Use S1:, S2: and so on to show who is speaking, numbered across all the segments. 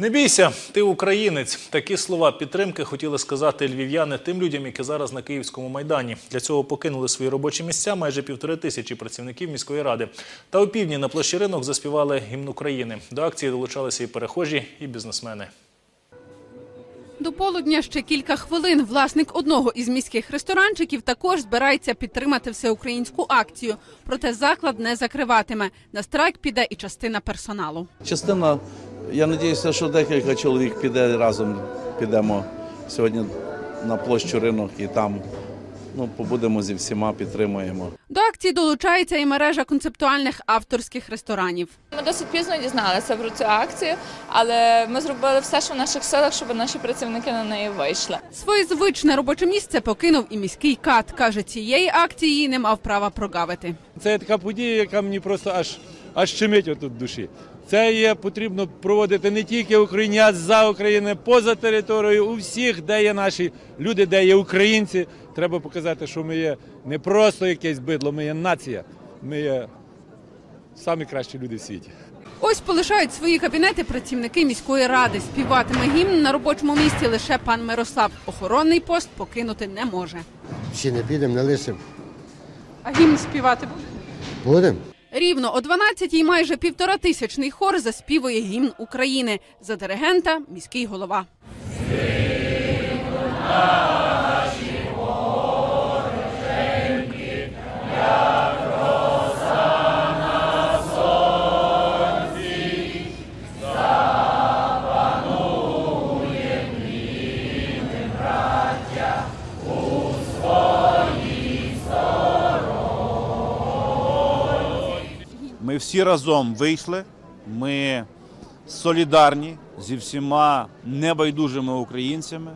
S1: Не бійся, ти українець. Такі слова підтримки хотіли сказати львів'яни тим людям, які зараз на Київському майдані. Для цього покинули свої робочі місця майже півтори тисячі працівників міської ради. Та у півдні на площі ринок заспівали гімн України. До акції долучалися і перехожі, і бізнесмени.
S2: До полудня ще кілька хвилин. Власник одного із міських ресторанчиків також збирається підтримати всеукраїнську акцію. Проте заклад не закриватиме. На страйк піде і частина персоналу.
S3: Частина, я сподіваюся, що декілька чоловік піде разом. Підемо сьогодні на площу ринок і там ну, побудемо зі всіма, підтримуємо.
S2: До акції долучається і мережа концептуальних авторських ресторанів.
S4: Ми досить пізно дізналися про цю акцію, але ми зробили все, що в наших силах, щоб наші працівники на неї вийшли.
S2: Своє звичне робоче місце покинув і міський кат. Каже, цієї акції не мав права прогавити.
S5: Це така подія, яка мені просто аж аж щемить отут душі. Це є потрібно проводити не тільки в Україні, а за України, поза територією, у всіх, де є наші люди, де є українці. Треба показати, що ми є не просто якесь бидло, ми є нація. Ми є самі кращі люди в світі.
S2: Ось полишають свої кабінети працівники міської ради. Співатиме гімн на робочому місці лише пан Мирослав. Охоронний пост покинути не може.
S6: Всі не підемо, не лишимо.
S2: А гімн співати буде?
S6: Будемо.
S2: Рівно о 12-й майже півторатисячний хор заспівує гімн України. За диригента міський голова.
S7: Ми всі разом вийшли. Ми солідарні зі всіма небайдужими українцями,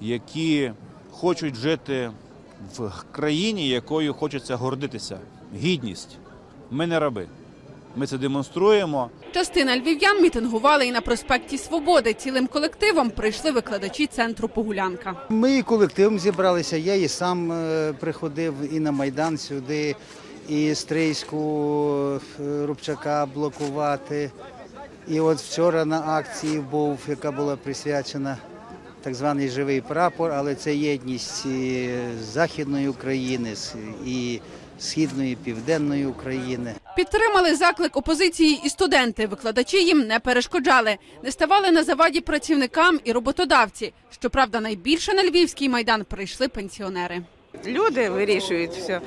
S7: які хочуть жити в країні, якою хочеться гордитися. Гідність. Ми не раби. Ми це демонструємо.
S2: Частина львів'ян мітингували і на проспекті Свободи. Цілим колективом прийшли викладачі центру Погулянка.
S8: Ми і колективом зібралися. Я і сам е, приходив і на Майдан сюди, і Стрийську е, Рубчака блокувати. І от вчора на акції був, яка була присвячена так званий живий прапор, але це єдність і Західної України з- і Східної, і Південної України.
S2: Підтримали заклик опозиції і студенти. Викладачі їм не перешкоджали. Не ставали на заваді працівникам і роботодавці. Щоправда, найбільше на львівський майдан прийшли пенсіонери.
S9: Люди вирішують все.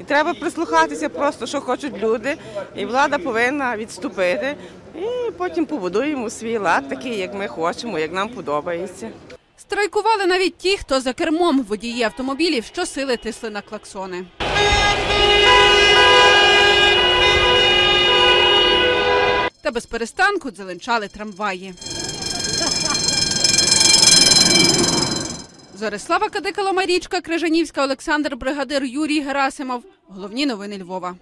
S9: І треба прислухатися просто, що хочуть люди, і влада повинна відступити. І потім побудуємо свій лад, такий, як ми хочемо, як нам подобається.
S2: Страйкували навіть ті, хто за кермом водії автомобілів щосили тисли на клаксони. Та без перестанку дзеленчали трамваї. Зорислава Кадикала Марічка, Крижанівська, Олександр Бригадир, Юрій Герасимов. Головні новини Львова.